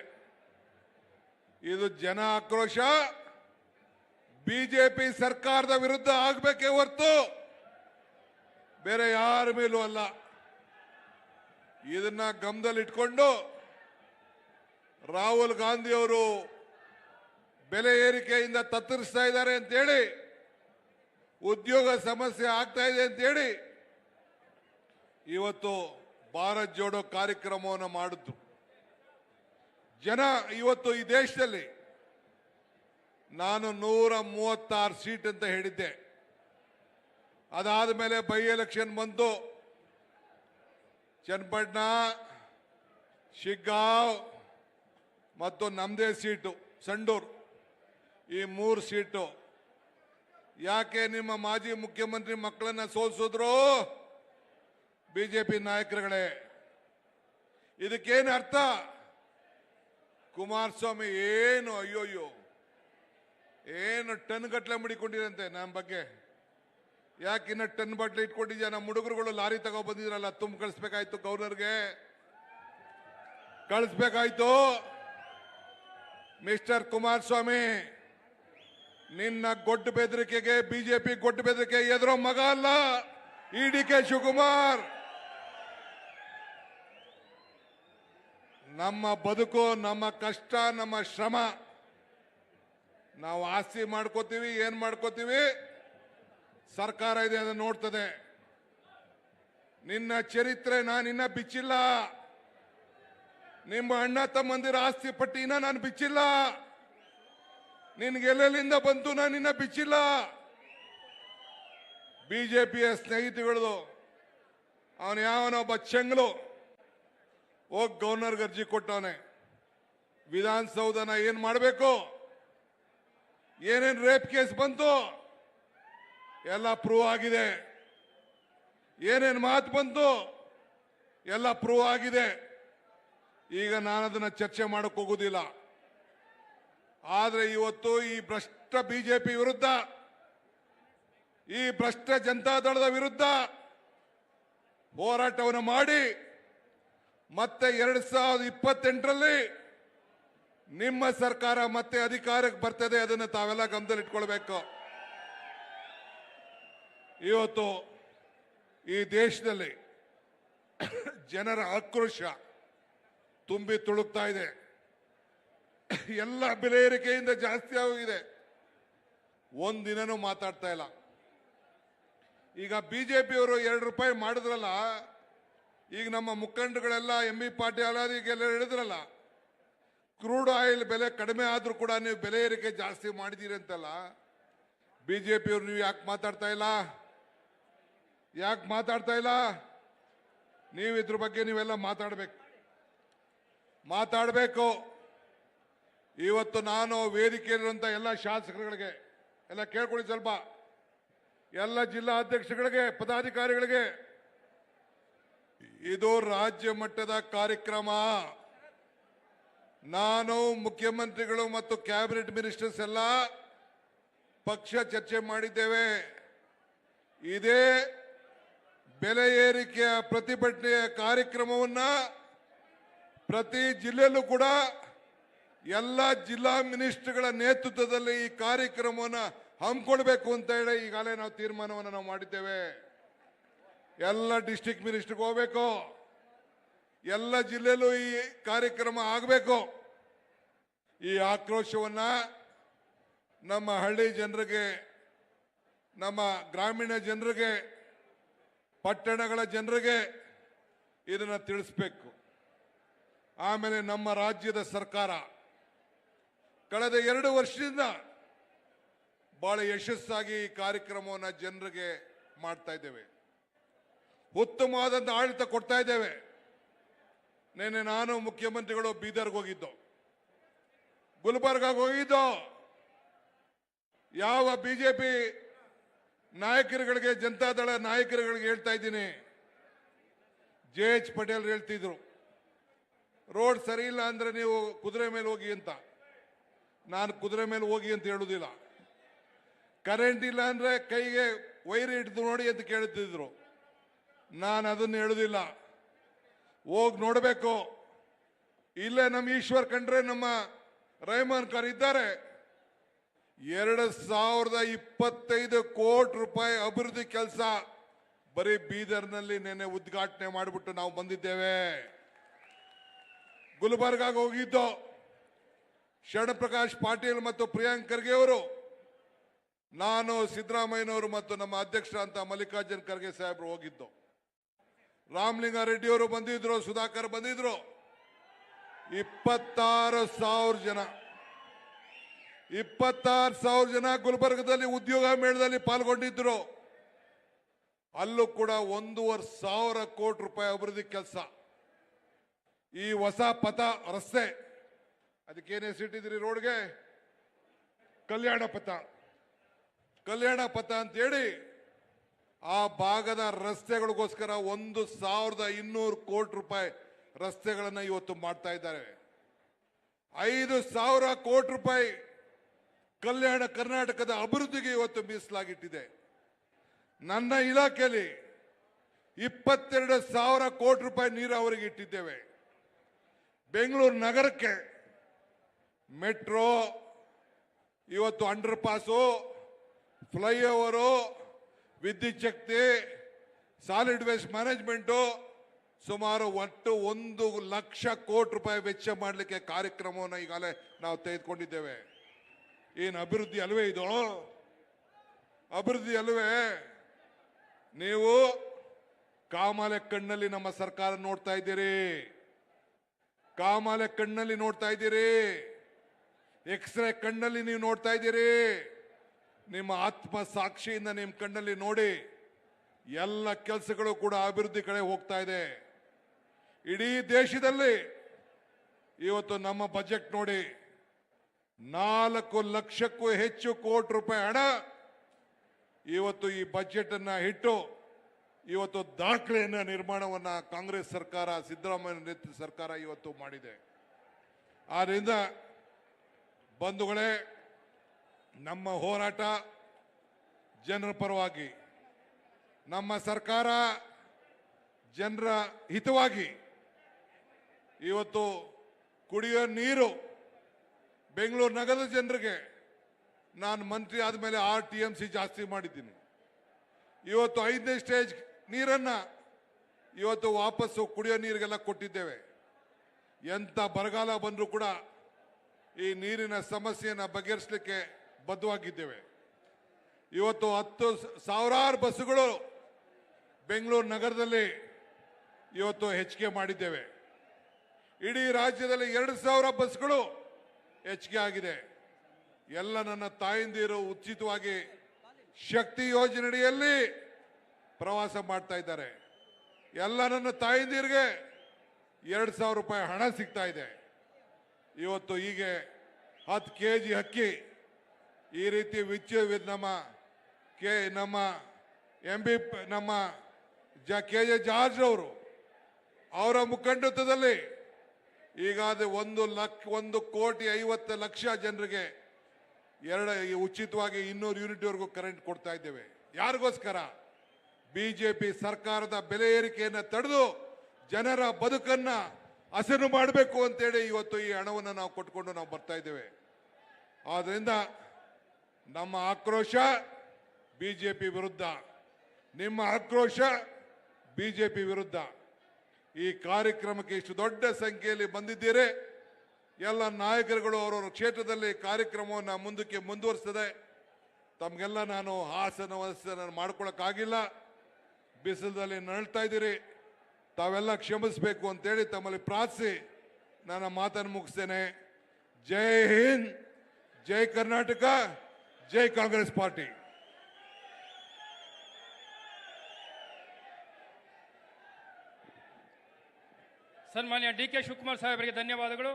ಇದು ಜನ ಆಕ್ರೋಶ. ಬಿಜೆಪಿ ಸರ್ಕಾರದ ವಿರುದ್ಧ ಆಗಬೇಕೇ ಹೊರತು ಬೇರೆ ಯಾರ ಮೇಲೂ ಅಲ್ಲ. ಇದನ್ನ ಗಮನದಲ್ಲಿಟ್ಕೊಂಡು ರಾಹುಲ್ ಗಾಂಧಿ ಅವರು ಬೆಲೆ ಏರಿಕೆಯಿಂದ ತತ್ತರಿಸ್ತಾ ಇದ್ದಾರೆ ಅಂತೇಳಿ, ಉದ್ಯೋಗ ಸಮಸ್ಯೆ ಆಗ್ತಾ ಇದೆ ಅಂತೇಳಿ ಇವತ್ತು ಭಾರತ್ ಜೋಡೋ ಕಾರ್ಯಕ್ರಮವನ್ನು ಮಾಡಿದ್ದು ಜನ ಇವತ್ತು ಈ ದೇಶದಲ್ಲಿ ನಾನು ನೂರ ಮೂವತ್ತಾರು ಸೀಟ್ ಅಂತ ಹೇಳಿದ್ದೆ. ಅದಾದ ಮೇಲೆ ಬೈ ಎಲೆಕ್ಷನ್ ಬಂತು. ಚನ್ನಪಟ್ಟಣ, ಶಿಗ್ಗಾಂವ್ ಮತ್ತು ನಮ್ಮದೇ ಸೀಟು, ಸಂಡೂರು. ಈ ಮೂರು ಸೀಟು. ಯಾಕೆ ನಿಮ್ಮ ಮಾಜಿ ಮುಖ್ಯಮಂತ್ರಿ ಮಕ್ಕಳನ್ನ ಸೋಲಿಸಿದ್ರು? ಬಿಜೆಪಿ ನಾಯಕರುಗಳೇ, ಇದಕ್ಕೇನು ಅರ್ಥ? ಕುಮಾರಸ್ವಾಮಿ ಏನು ಅಯ್ಯೋಯ್ಯೋ ಅಯ್ಯೋ ಏನು ಟನ್ ಗಟ್ಟಲೆ ಮುಡಿಕೊಂಡಿರಂತೆ ನಮ್ಮ ಬಗ್ಗೆ. ಯಾಕೆ ಇನ್ನ ಟನ್ ಬಟ್ಲೆ ಇಟ್ಕೊಂಡಿದ್ಯಾ? ನಮ್ಮ ಹುಡುಗರುಗಳು ಲಾರಿ ತಗೋ ಬಂದಿದ್ರಲ್ಲ ತುಂಬ ಕಳಿಸ್ಬೇಕಾಯ್ತು ಗೌರ್ನರ್ಗೆ. ಕಳಿಸ್ಬೇಕಾಯ್ತು. ಮಿಸ್ಟರ್ ಕುಮಾರಸ್ವಾಮಿ ನಿನ್ನ ಗೊಡ್ಡು ಬೆದರಿಕೆಗೆ ಬಿಜೆಪಿ ಗೊಡ್ಡು ಬೆದರಿಕೆ ಎದುರೋ ಮಗ ಅಲ್ಲ. E D K Shivakumar. ನಮ್ಮ ಬದುಕು, ನಮ್ಮ ಕಷ್ಟ, ನಮ್ಮ ಶ್ರಮ. ನಾವು ಆಸ್ತಿ ಮಾಡ್ಕೋತೀವಿ, ಏನ್ ಮಾಡ್ಕೋತೀವಿ? ಸರ್ಕಾರ ಇದೆ ಅದನ್ನು ನೋಡ್ತದೆ. ನಿನ್ನ ಚರಿತ್ರೆ ನಾನು ಇನ್ನ ಬಿಚ್ಚಿಲ್ಲ. ನಿಮ್ಮ ಅಣ್ಣ ತಮ್ಮಂದಿರ ಆಸ್ತಿ ಪಟ್ಟಿನ ನಾನು ಬಿಚ್ಚಿಲ್ಲ. ನಿನ್ಗೆ ಎಲ್ಲೆಲ್ಲಿಂದ ಬಂತು ನಾನು ನಿನ್ನ ಬಿಚ್ಚಿಲ್ಲ. ಬಿಜೆಪಿಯ ಸ್ನೇಹಿತಗಳದು, ಅವನು ಯಾವನೊಬ್ಬ ಚೆಂಗ್ಲು ಹೋಗಿ ಗವರ್ನರ್ಗೆ ಅರ್ಜಿ ಕೊಟ್ಟವನೆ. ವಿಧಾನಸೌಧನ ಏನು ಮಾಡಬೇಕು? ಏನೇನು ರೇಪ್ ಕೇಸ್ ಬಂತು? ಎಲ್ಲ ಪ್ರೂವ್ ಆಗಿದೆ. ಏನೇನು ಮಾತು ಬಂತು? ಎಲ್ಲ ಪ್ರೂವ್ ಆಗಿದೆ. ಈಗ ನಾನು ಅದನ್ನ ಚರ್ಚೆ ಮಾಡೋಕ್ಕೋಗೋದಿಲ್ಲ ಆದ್ರೆ ಇವತ್ತು ಈ ಭ್ರಷ್ಟ ಬಿಜೆಪಿ ವಿರುದ್ಧ, ಈ ಭ್ರಷ್ಟ ಜನತಾದಳದ ವಿರುದ್ಧ ಹೋರಾಟವನ್ನು ಮಾಡಿ, ಮತ್ತೆ ಎರಡು ಸಾವಿರದ ಇಪ್ಪತ್ತೆಂಟರಲ್ಲಿ ನಿಮ್ಮ ಸರ್ಕಾರ ಮತ್ತೆ ಅಧಿಕಾರಕ್ಕೆ ಬರ್ತದೆ, ಅದನ್ನು ತಾವೆಲ್ಲ ಗಮನದಲ್ಲಿ ಇಟ್ಕೊಳ್ಬೇಕು ಇವತ್ತು ಈ ದೇಶದಲ್ಲಿ ಜನರ ಆಕ್ರೋಶ ತುಂಬಿ ತುಳುಕ್ತಾ ಇದೆ. ಎಲ್ಲ ಬೆಲೆ ಏರಿಕೆಯಿಂದ ಜಾಸ್ತಿ ಆಗಿದೆ ಒಂದಿನನೂ ಮಾತಾಡ್ತಾ ಇಲ್ಲ. ಈಗ ಬಿಜೆಪಿಯವರು ಎರಡು ರೂಪಾಯಿ ಮಾಡಿದ್ರಲ್ಲ, ಈಗ ನಮ್ಮ ಮುಖಂಡಗಳೆಲ್ಲ ಎಂ ಬಿ ಪಾಟೀಲ್ ಈಗೆಲ್ಲ ಹೇಳಿದ್ರಲ್ಲ, ಕ್ರೂಡ್ ಆಯಿಲ್ ಬೆಲೆ ಕಡಿಮೆ ಆದ್ರೂ ಕೂಡ ನೀವು ಬೆಲೆ ಏರಿಕೆ ಜಾಸ್ತಿ ಮಾಡಿದ್ದೀರಿ ಅಂತಲ್ಲ, ಬಿಜೆಪಿಯವರು ನೀವು ಯಾಕೆ ಮಾತಾಡ್ತಾ ಇಲ್ಲ? ಯಾಕೆ ಮಾತಾಡ್ತಾ ಇಲ್ಲ? ನೀವು ಇದ್ರ ಬಗ್ಗೆ ನೀವೆಲ್ಲ ಮಾತಾಡಬೇಕು. ಮಾತಾಡಬೇಕು. ಇವತ್ತು ನಾನು ವೇದಿಕೆಯಲ್ಲಿರುವಂತ ಎಲ್ಲ ಶಾಸಕರುಗಳಿಗೆ, ಎಲ್ಲ ಕೇಳ್ಕೊಳ್ಳಿ ಸ್ವಲ್ಪ. ಎಲ್ಲ ಜಿಲ್ಲಾ ಅಧ್ಯಕ್ಷಗಳಿಗೆ, ಪದಾಧಿಕಾರಿಗಳಿಗೆ, ಇದು ರಾಜ್ಯ ಮಟ್ಟದ ಕಾರ್ಯಕ್ರಮ. ನಾನು ಮುಖ್ಯಮಂತ್ರಿಗಳು ಮತ್ತು ಕ್ಯಾಬಿನೆಟ್ ಮಿನಿಸ್ಟರ್ಸ್ ಎಲ್ಲ ಪಕ್ಷ ಚರ್ಚೆ ಮಾಡಿದ್ದೇವೆ. ಇದೇ ಬೆಲೆ ಏರಿಕೆಯ ಪ್ರತಿಭಟನೆಯ ಕಾರ್ಯಕ್ರಮವನ್ನ ಪ್ರತಿ ಜಿಲ್ಲೆಯಲ್ಲೂ ಕೂಡ ಎಲ್ಲ ಜಿಲ್ಲಾ ಮಿನಿಸ್ಟರ್ಗಳ ನೇತೃತ್ವದಲ್ಲಿ ಈ ಕಾರ್ಯಕ್ರಮವನ್ನು ಹಮ್ಮಿಕೊಳ್ಬೇಕು ಅಂತ ಹೇಳಿ ಈಗಾಗಲೇ ನಾವು ತೀರ್ಮಾನವನ್ನು ನಾವು ಮಾಡಿದ್ದೇವೆ. ಎಲ್ಲ ಡಿಸ್ಟಿಕ್ ಮಿನಿಸ್ಟರ್ಗೆ ಹೋಗ್ಬೇಕು. ಎಲ್ಲ ಜಿಲ್ಲೆಯಲ್ಲೂ ಈ ಕಾರ್ಯಕ್ರಮ ಆಗಬೇಕು. ಈ ಆಕ್ರೋಶವನ್ನ ನಮ್ಮ ಹಳ್ಳಿ ಜನರಿಗೆ, ನಮ್ಮ ಗ್ರಾಮೀಣ ಜನರಿಗೆ, ಪಟ್ಟಣಗಳ ಜನರಿಗೆ ಇದನ್ನು ತಿಳಿಸ್ಬೇಕು. ಆಮೇಲೆ ನಮ್ಮ ರಾಜ್ಯದ ಸರ್ಕಾರ ಕಳೆದ ಎರಡು ವರ್ಷದಿಂದ ಬಹಳ ಯಶಸ್ಸಾಗಿ ಈ ಕಾರ್ಯಕ್ರಮವನ್ನು ಜನರಿಗೆ ಮಾಡ್ತಾ ಇದ್ದೇವೆ. ಉತ್ತಮವಾದಂಥ ಆಡಳಿತ ಕೊಡ್ತಾ ಇದ್ದೇವೆ. ನಿನ್ನೆ ನಾನು ಮುಖ್ಯಮಂತ್ರಿಗಳು ಬೀದರ್ಗೆ ಹೋಗಿದ್ದೋ. ಗುಲ್ಬರ್ಗಾಗೆ ಹೋಗಿದ್ದೋ. ಯಾವ ಬಿಜೆಪಿ ನಾಯಕರುಗಳಿಗೆ ಜನತಾದಳ ನಾಯಕರುಗಳಿಗೆ ಹೇಳ್ತಾ ಇದ್ದೀನಿ. ಜೆ ಎಚ್ ಪಟೇಲ್ ಹೇಳ್ತಿದ್ರು, ರೋಡ್ ಸರಿ ಇಲ್ಲ ಅಂದ್ರೆ ನೀವು ಕುದುರೆ ಮೇಲೆ ಹೋಗಿ ಅಂತ. ನಾನು ಕುದುರೆ ಮೇಲೆ ಹೋಗಿ ಅಂತ ಹೇಳುದಿಲ್ಲ. ಕರೆಂಟ್ ಇಲ್ಲ ಅಂದ್ರೆ ಕೈಗೆ ವೈರ್ ಹಿಡಿದು ನೋಡಿ ಅಂತ ಕೇಳುತ್ತಿದ್ರು ನಾನು ಅದನ್ನು ಹೇಳುದಿಲ್ಲ. ಹೋಗಿ ನೋಡಬೇಕು. ಇಲ್ಲೇ ನಮ್ಮ ಈಶ್ವರ್ ಕಂಡ್ರೆ ನಮ್ಮ ರಹಮಾನ್ ಖಾನ್ ಇದ್ದಾರೆ. ಎರಡು ಸಾವಿರದ ಇಪ್ಪತ್ತೈದು ಕೋಟಿ ರೂಪಾಯಿ ಅಭಿವೃದ್ಧಿ ಕೆಲಸ ಬರೀ ಬೀದರ್ನಲ್ಲಿ ನಿನ್ನೆ ಉದ್ಘಾಟನೆ ಮಾಡಿಬಿಟ್ಟು ನಾವು ಬಂದಿದ್ದೇವೆ. ಗುಲ್ಬರ್ಗಾಗ ಹೋಗಿದ್ದು. ಶರಣಪ್ರಕಾಶ್ ಪಾಟೀಲ್ ಮತ್ತು ಪ್ರಿಯಾಂಕ್ ಖರ್ಗೆ ಅವರು, ನಾನು ಸಿದ್ದರಾಮಯ್ಯನವರು ಮತ್ತು ನಮ್ಮ ಅಧ್ಯಕ್ಷರಂತ ಮಲ್ಲಿಕಾರ್ಜುನ್ ಖರ್ಗೆ ಸಾಹೇಬರು ಹೋಗಿದ್ದು. ರಾಮಲಿಂಗಾರೆಡ್ಡಿಯವರು ಬಂದಿದ್ರು, ಸುಧಾಕರ್ ಬಂದಿದ್ರು. ಇಪ್ಪತ್ತಾರು ಸಾವಿರ ಜನ, ಇಪ್ಪತ್ತಾರು ಸಾವಿರ ಜನ ಗುಲ್ಬರ್ಗದಲ್ಲಿ ಉದ್ಯೋಗ ಮೇಳದಲ್ಲಿ ಪಾಲ್ಗೊಂಡಿದ್ರು. ಅಲ್ಲೂ ಕೂಡ ಒಂದೂವರೆ ಸಾವಿರ ಕೋಟಿ ರೂಪಾಯಿ ಅಭಿವೃದ್ಧಿ ಕೆಲಸ. ಈ ಹೊಸ ಪಥ ರಸ್ತೆ ಅದಕ್ಕೇನು ಸಿಟ್ಟಿದ್ರಿ ರೋಡ್ಗೆ ಕಲ್ಯಾಣ ಪಥ. ಕಲ್ಯಾಣ ಪಥ ಅಂತೇಳಿ ಆ ಭಾಗದ ರಸ್ತೆಗಳಿಗೋಸ್ಕರ ಒಂದು ಸಾವಿರದ ಇನ್ನೂರು ಕೋಟಿ ರೂಪಾಯಿ ರಸ್ತೆಗಳನ್ನು ಇವತ್ತು ಮಾಡ್ತಾ ಇದ್ದಾರೆ. ಐದು ಸಾವಿರ ಕೋಟಿ ರೂಪಾಯಿ ಕಲ್ಯಾಣ ಕರ್ನಾಟಕದ ಅಭಿವೃದ್ಧಿಗೆ ಇವತ್ತು ಮೀಸಲಾಗಿಟ್ಟಿದೆ. ನನ್ನ ಇಲಾಖೆಯಲ್ಲಿ ಇಪ್ಪತ್ತೆರಡು ಸಾವಿರ ಕೋಟಿ ರೂಪಾಯಿ ನೀರಾವರಿಗೆ ಇಟ್ಟಿದ್ದೇವೆ. ಬೆಂಗಳೂರು ನಗರಕ್ಕೆ ಮೆಟ್ರೋ, ಇವತ್ತು ಅಂಡರ್ ಪಾಸು ಫ್ಲೈಓವರು, ವಿದ್ಯುತ್ ಶಕ್ತಿ, ಸಾಲಿಡ್ ವೇಸ್ಟ್ ಮ್ಯಾನೇಜ್ಮೆಂಟು, ಸುಮಾರು ಒಟ್ಟು ಒಂದು ಲಕ್ಷ ಕೋಟಿ ರೂಪಾಯಿ ವೆಚ್ಚ ಮಾಡಲಿಕ್ಕೆ ಕಾರ್ಯಕ್ರಮವನ್ನು ಈಗಾಗಲೇ ನಾವು ತೆಗೆದುಕೊಂಡಿದ್ದೇವೆ. ಏನು ಅಭಿವೃದ್ಧಿ ಅಲ್ವೇ ಇದು? ಅಭಿವೃದ್ಧಿ ಅಲ್ವೇ? ನೀವು ಕಾಮಾಲೆ ಕಣ್ಣಲ್ಲಿ ನಮ್ಮ ಸರ್ಕಾರ ನೋಡ್ತಾ ಇದ್ದೀರಿ. ಕಾಮಾಲೆ ಕಣ್ಣಲ್ಲಿ ನೋಡ್ತಾ ಇದ್ದೀರಿ. ಎಕ್ಸ್ರೇ ಕಣ್ಣಲ್ಲಿ ನೀವು ನೋಡ್ತಾ ಇದ್ದೀರಿ. ನಿಮ್ಮ ಆತ್ಮ ಸಾಕ್ಷಿಯಿಂದ ನಿಮ್ಮ ಕಣ್ಣಲ್ಲಿ ನೋಡಿ ಎಲ್ಲ ಕೆಲಸಗಳು ಕೂಡ ಅಭಿವೃದ್ಧಿ ಕಡೆ ಹೋಗ್ತಾ ಇದೆ. ಇಡೀ ದೇಶದಲ್ಲಿ ಇವತ್ತು ನಮ್ಮ ಬಜೆಟ್ ನೋಡಿ ನಾಲ್ಕು ಲಕ್ಷಕ್ಕೂ ಹೆಚ್ಚು ಕೋಟಿ ರೂಪಾಯಿ ಹಣ ಇವತ್ತು ಈ ಬಜೆಟ್ ಅನ್ನ ಇಟ್ಟು ಇವತ್ತು ದಾಖಲೆಯನ್ನ ನಿರ್ಮಾಣವನ್ನ ಕಾಂಗ್ರೆಸ್ ಸರ್ಕಾರ, ಸಿದ್ದರಾಮಯ್ಯ ಸರ್ಕಾರ ಇವತ್ತು ಮಾಡಿದೆ. ಆದ್ರಿಂದ ಬಂಧುಗಳೇ, ನಮ್ಮ ಹೋರಾಟ ಜನರ ಪರವಾಗಿ, ನಮ್ಮ ಸರ್ಕಾರ ಜನರ ಹಿತವಾಗಿ ಇವತ್ತು ಕುಡಿಯೋ ನೀರು ಬೆಂಗಳೂರು ನಗರದ ಜನರಿಗೆ ನಾನು ಮಂತ್ರಿ ಆದಮೇಲೆ ಆರ್ ಟಿ ಎಂ ಸಿ ಜಾಸ್ತಿ ಮಾಡಿದ್ದೀನಿ. ಇವತ್ತು ಐದನೇ ಸ್ಟೇಜ್ ನೀರನ್ನು ಇವತ್ತು ವಾಪಸ್ಸು ಕುಡಿಯೋ ನೀರಿಗೆಲ್ಲ ಕೊಟ್ಟಿದ್ದೇವೆ. ಎಂಥ ಬರಗಾಲ ಬಂದರೂ ಕೂಡ ಈ ನೀರಿನ ಸಮಸ್ಯೆಯನ್ನು ಬಗೆಹರಿಸಲಿಕ್ಕೆ ಬದ್ಧವಾಗಿದ್ದೇವೆ. ಇವತ್ತು ಹತ್ತು ಸಾವಿರಾರು ಬಸ್ಸುಗಳು ಬೆಂಗಳೂರು ನಗರದಲ್ಲಿ ಇವತ್ತು ಹೆಚ್ಚಿಗೆ ಮಾಡಿದ್ದೇವೆ. ಇಡೀ ರಾಜ್ಯದಲ್ಲಿ ಎರಡು ಸಾವಿರ ಬಸ್ಗಳು ಹೆಚ್ಚಿಗೆ ಆಗಿದೆ. ಎಲ್ಲ ನನ್ನ ತಾಯಂದಿರು ಉಚಿತವಾಗಿ ಶಕ್ತಿ ಯೋಜನೆಯಡಿಯಲ್ಲಿ ಪ್ರವಾಸ ಮಾಡ್ತಾ ಇದ್ದಾರೆ. ಎಲ್ಲ ನನ್ನ ತಾಯಂದಿರಿಗೆ ಎರಡು ಸಾವಿರ ರೂಪಾಯಿ ಹಣ ಸಿಗ್ತಾ ಇದೆ. ಇವತ್ತು ಹೀಗೆ ಹತ್ತು ಕೆ ಜಿ ಅಕ್ಕಿ ಈ ರೀತಿ ವಿಚ್ಚ ನಮ್ಮ ಕೆ, ನಮ್ಮ ಎಂ ಬಿ ನಮ್ಮ ಜ, ಕೆ, ಜೆ ಜಾರ್ಜ್ ಅವರು, ಅವರ ಮುಖಂಡತ್ವದಲ್ಲಿ ಈಗ ಅದು ಒಂದು ಲಕ್ಷ ಒಂದು ಕೋಟಿ ಐವತ್ತು ಲಕ್ಷ ಜನರಿಗೆ ಎರಡು ಉಚಿತವಾಗಿ ಇನ್ನೂರು ಯೂನಿಟ್ವರೆಗೂ ಕರೆಂಟ್ ಕೊಡ್ತಾ ಇದ್ದೇವೆ. ಯಾರಿಗೋಸ್ಕರ? ಪಿ ಸರ್ಕಾರದ ಬೆಲೆ ಏರಿಕೆಯನ್ನು ತಡೆದು ಜನರ ಬದುಕನ್ನ ಹಸನು ಮಾಡಬೇಕು ಅಂತೇಳಿ ಇವತ್ತು ಈ ಹಣವನ್ನು ನಾವು ಕೊಟ್ಕೊಂಡು ನಾವು ಬರ್ತಾ ಇದ್ದೇವೆ. ಆದ್ರಿಂದ ನಮ್ಮ ಆಕ್ರೋಶ ಬಿಜೆಪಿ ವಿರುದ್ಧ, ನಿಮ್ಮ ಆಕ್ರೋಶ ಬಿಜೆಪಿ ವಿರುದ್ಧ. ಈ ಕಾರ್ಯಕ್ರಮಕ್ಕೆ ಇಷ್ಟು ದೊಡ್ಡ ಸಂಖ್ಯೆಯಲ್ಲಿ ಬಂದಿದ್ದೀರಿ. ಎಲ್ಲ ನಾಯಕರುಗಳು ಅವರವರ ಕ್ಷೇತ್ರದಲ್ಲಿ ಕಾರ್ಯಕ್ರಮವನ್ನು ಮುಂದಕ್ಕೆ ಮುಂದುವರಿಸ್ತದೆ. ತಮಗೆಲ್ಲ ನಾನು ಹಾಸನ ವಸನ ಮಾಡ್ಕೊಳಕ್ಕಾಗಿಲ್ಲ. ಬಿಸಿಲದಲ್ಲಿ ನರಳ್ತಾ ಇದ್ದೀರಿ. ತಾವೆಲ್ಲ ಕ್ಷಮಿಸಬೇಕು ಅಂತೇಳಿ ತಮ್ಮಲ್ಲಿ ಪ್ರಾರ್ಥಿಸಿ. ನನ್ನ ಮಾತನ್ನು ಮುಗಿಸ್ತೇನೆ. ಜೈ ಹಿಂದ್, ಜೈ ಕರ್ನಾಟಕ, ಜೈ ಕಾಂಗ್ರೆಸ್ ಪಾರ್ಟಿ. ಸನ್ಮಾನ್ಯ ಡಿ ಕೆ ಶಿವಕುಮಾರ್ ಸಾಹೇಬರಿಗೆ ಧನ್ಯವಾದಗಳು.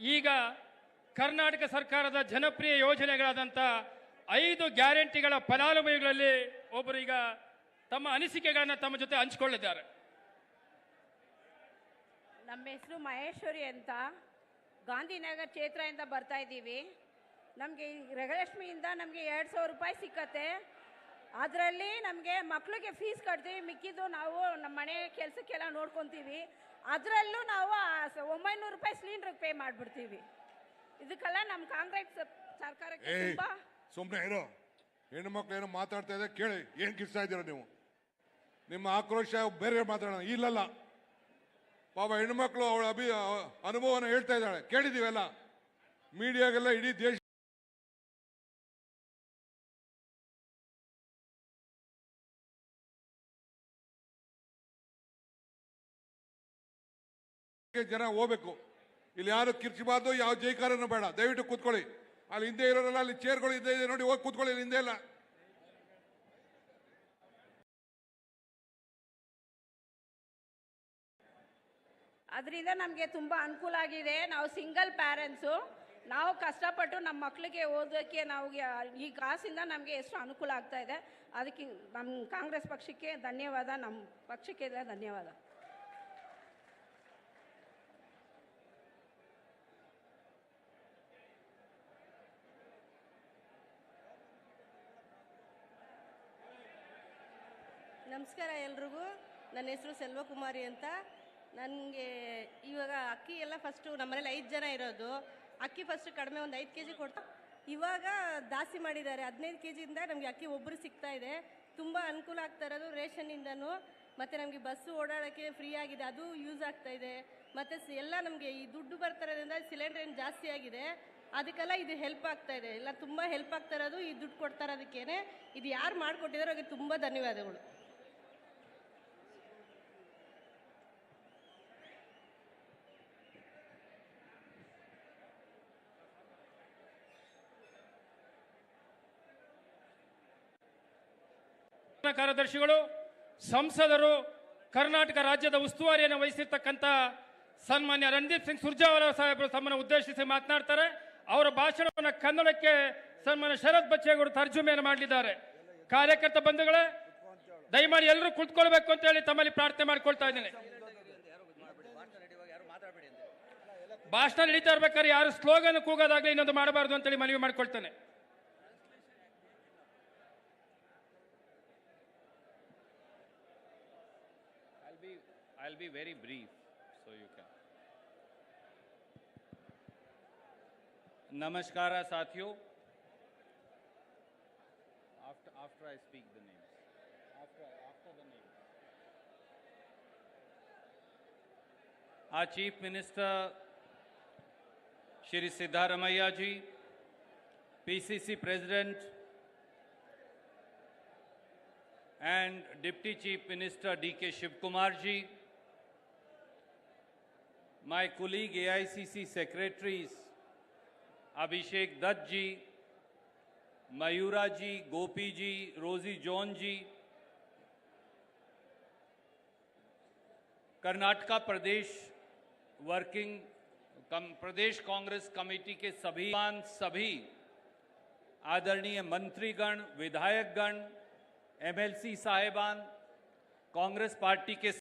ಈಗ ಕರ್ನಾಟಕ ಸರ್ಕಾರದ ಜನಪ್ರಿಯ ಯೋಜನೆಗಳಾದಂಥ ಐದು ಗ್ಯಾರಂಟಿಗಳ ಫಲಾನುಭವಿಗಳಲ್ಲಿ ಒಬ್ಬರು ಈಗ ತಮ್ಮ ಅನಿಸಿಕೆಗಳನ್ನು ತಮ್ಮ ಜೊತೆ ಹಂಚಿಕೊಳ್ಳಿದ್ದಾರೆ ನಮ್ಮ ಹೆಸರು ಮಹೇಶ್ವರಿ ಅಂತ. ಗಾಂಧಿನಗರ ಕ್ಷೇತ್ರದಿಂದ ಬರ್ತಾ ಇದ್ದೀವಿ. ನಮಗೆ ಗೃಹಲಕ್ಷ್ಮಿಯಿಂದ ನಮಗೆ ಎರಡು ಸಾವಿರ ರೂಪಾಯಿ ಸಿಕ್ಕತ್ತೆ. ಅದರಲ್ಲಿ ನಮಗೆ ಮಕ್ಕಳಿಗೆ ಫೀಸ್ ಕಟ್ತೀವಿ ಮಿಕ್ಕಿದ್ದು ನಾವು ನಮ್ಮ ಮನೆ ಕೆಲಸಕ್ಕೆಲ್ಲ ನೋಡ್ಕೊತೀವಿ. ಅದರಲ್ಲೂ ನಾವು ಒಂಬೈನೂರು ರೂಪಾಯಿ ಸಿಲಿಂಡ್ರಿಗೆ ಪೇ ಮಾಡಿಬಿಡ್ತೀವಿ. ಇದಕ್ಕೆಲ್ಲ ನಮ್ಮ ಕಾಂಗ್ರೆಸ್ ಸರ್ಕಾರಕ್ಕೆ ತುಂಬ ಸುಮ್ಮನೆ ಹೆಣ್ಣು ಮಕ್ಳು ಏನೋ ಮಾತಾಡ್ತಾ ಇದೆ ಕೇಳಿ. ಏನು ಕಿರ್ಸ್ತಾ ಇದ್ದೀರಾ ನೀವು? ನಿಮ್ಮ ಆಕ್ರೋಶ ಬೇರೆ ಮಾತಾಡೋಣ. ಇಲ್ಲಲ್ಲ. ಪಾಪ ಹೆಣ್ಮಕ್ಳು ಅವಳ ಅಭಿ, ಅನುಭವನ ಹೇಳ್ತಾ ಇದ್ದಾಳೆ. ಕೇಳಿದೀವೆಲ್ಲ ಮೀಡಿಯಾಗೆಲ್ಲ ಇಡೀ ದೇಶ ಜನ ಹೋಗ್ಬೇಕು. ಇಲ್ಲಿ ಯಾರು ಕಿರ್ಚಬಾರ್ದು, ಯಾವ ಜೈಕಾರನು ಬೇಡ. ದಯವಿಟ್ಟು ಕೂತ್ಕೊಳ್ಳಿ. ಅಲ್ಲಿ ಹಿಂದೆ ಇರೋರೆಲ್ಲ, ಅಲ್ಲಿ ಚೇರ್ಗಳು ಇದೆ ನೋಡಿ, ಹೋಗಿ ಕೂತ್ಕೊಳ್ಳಿ, ಇಲ್ಲಿ ಹಿಂದೆ ಎಲ್ಲ. ಅದರಿಂದ ನಮಗೆ ತುಂಬ ಅನುಕೂಲ ಆಗಿದೆ. ನಾವು ಸಿಂಗಲ್ ಪ್ಯಾರೆಂಟ್ಸು ನಾವು ಕಷ್ಟಪಟ್ಟು ನಮ್ಮ ಮಕ್ಕಳಿಗೆ ಓದೋಕ್ಕೆ ನಾವು ಈ ಕಾಸಿಂದ ನಮಗೆ ಎಷ್ಟು ಅನುಕೂಲ ಆಗ್ತಾ ಇದೆ. ಅದಕ್ಕೆ ನಮ್ಮ ಕಾಂಗ್ರೆಸ್ ಪಕ್ಷಕ್ಕೆ ಧನ್ಯವಾದ ನಮ್ಮ ಪಕ್ಷಕ್ಕೆ ಧನ್ಯವಾದ. ನಮಸ್ಕಾರ ಎಲ್ರಿಗೂ. ನನ್ನ ಹೆಸರು ಸೆಲ್ವಕುಮಾರಿ ಅಂತ. ನನಗೆ ಇವಾಗ ಅಕ್ಕಿ ಎಲ್ಲ ಫಸ್ಟು ನಮ್ಮನೇಲಿ ಐದು ಜನ ಇರೋದು. ಅಕ್ಕಿ ಫಸ್ಟ್ ಕಡಿಮೆ ಒಂದು ಐದು ಕೆ ಜಿ ಕೊಡ್ತಾ ಇವಾಗ ದಾಸಿ ಮಾಡಿದ್ದಾರೆ. ಹದಿನೈದು ಕೆ ಜಿಯಿಂದ ನಮಗೆ ಅಕ್ಕಿ ಒಬ್ಬರು ಸಿಗ್ತಾ ಇದೆ. ತುಂಬ ಅನುಕೂಲ ಆಗ್ತಾ ಇರೋದು ರೇಷನ್ನಿಂದನೂ. ಮತ್ತು ನಮಗೆ ಬಸ್ಸು ಓಡಾಡೋಕ್ಕೆ ಫ್ರೀ ಆಗಿದೆ. ಅದು ಯೂಸ್ ಆಗ್ತಾ ಇದೆ. ಮತ್ತು ಎಲ್ಲ ನಮಗೆ ಈ ದುಡ್ಡು ಬರ್ತಾ ಇರೋದ್ರಿಂದ ಸಿಲಿಂಡರ್ ಏನು ಜಾಸ್ತಿ ಆಗಿದೆ. ಅದಕ್ಕೆಲ್ಲ ಇದು ಹೆಲ್ಪ್ ಆಗ್ತಾ ಇದೆ. ಎಲ್ಲ ತುಂಬ ಹೆಲ್ಪ್ ಆಗ್ತಾ ಇರೋದು ಈ ದುಡ್ಡು ಕೊಡ್ತಾ ಇರೋದಕ್ಕೇನೆ. ಇದು ಯಾರು ಮಾಡಿಕೊಟ್ಟಿದಾರೋ ಅವ್ರಿಗೆ ತುಂಬ ಧನ್ಯವಾದಗಳು. ಕಾರ್ಯದರ್ಶಿಗಳು, ಸಂಸದರು, ಕರ್ನಾಟಕ ರಾಜ್ಯದ ಉಸ್ತುವಾರಿಯನ್ನು ವಹಿಸಿರ್ತಕ್ಕಂಥ ಸನ್ಮಾನ್ಯ ರಣದೀಪ್ ಸಿಂಗ್ ಸುರ್ಜಾವಾಲ ಸಾಹೇಬರು ತಮ್ಮನ್ನು ಉದ್ದೇಶಿಸಿ ಮಾತನಾಡ್ತಾರೆ. ಅವರ ಭಾಷಣವನ್ನು ಕನ್ನಡಕ್ಕೆ ಸನ್ಮಾನ್ಯ ಶರತ್ ಬಚ್ಚೇಗೌಡರು ತರ್ಜುಮೆಯನ್ನು ಮಾಡಲಿದ್ದಾರೆ ಕಾರ್ಯಕರ್ತ ಬಂಧುಗಳೇ, ದಯಮಾಡಿ ಎಲ್ಲರೂ ಕುಳಿತುಕೊಳ್ಬೇಕು ಅಂತ ಹೇಳಿ ತಮ್ಮಲ್ಲಿ ಪ್ರಾರ್ಥನೆ ಮಾಡ್ಕೊಳ್ತಾ ಇದ್ದೇನೆ. ಭಾಷಣ ನಡೀತಾ ಇರ್ಬೇಕಾದ್ರೆ ಯಾರು ಸ್ಲೋಗನ್ ಕೂಗೋದಾಗಲಿ ಇನ್ನೊಂದು ಮಾಡಬಾರ್ದು ಅಂತೇಳಿ ಮನವಿ ಮಾಡ್ಕೊಳ್ತೇನೆ. Be very brief, so you can. Namaskara, साथियों. After, after I speak the names. After, after the names. Our Chief Minister, Shri Siddharamaiah ji, PCC President, and Deputy Chief Minister D.K. Shivkumar ji, my colleague AICC secretaries Abhishek Dutt ji, Mayura ji, Gopi ji, Rosie John ji, Karnataka Pradesh working कम, प्रदेश Congress committee के सभी सभी आदरणीय मंत्रीगण विधायकगण MLC साहेबान Congress party के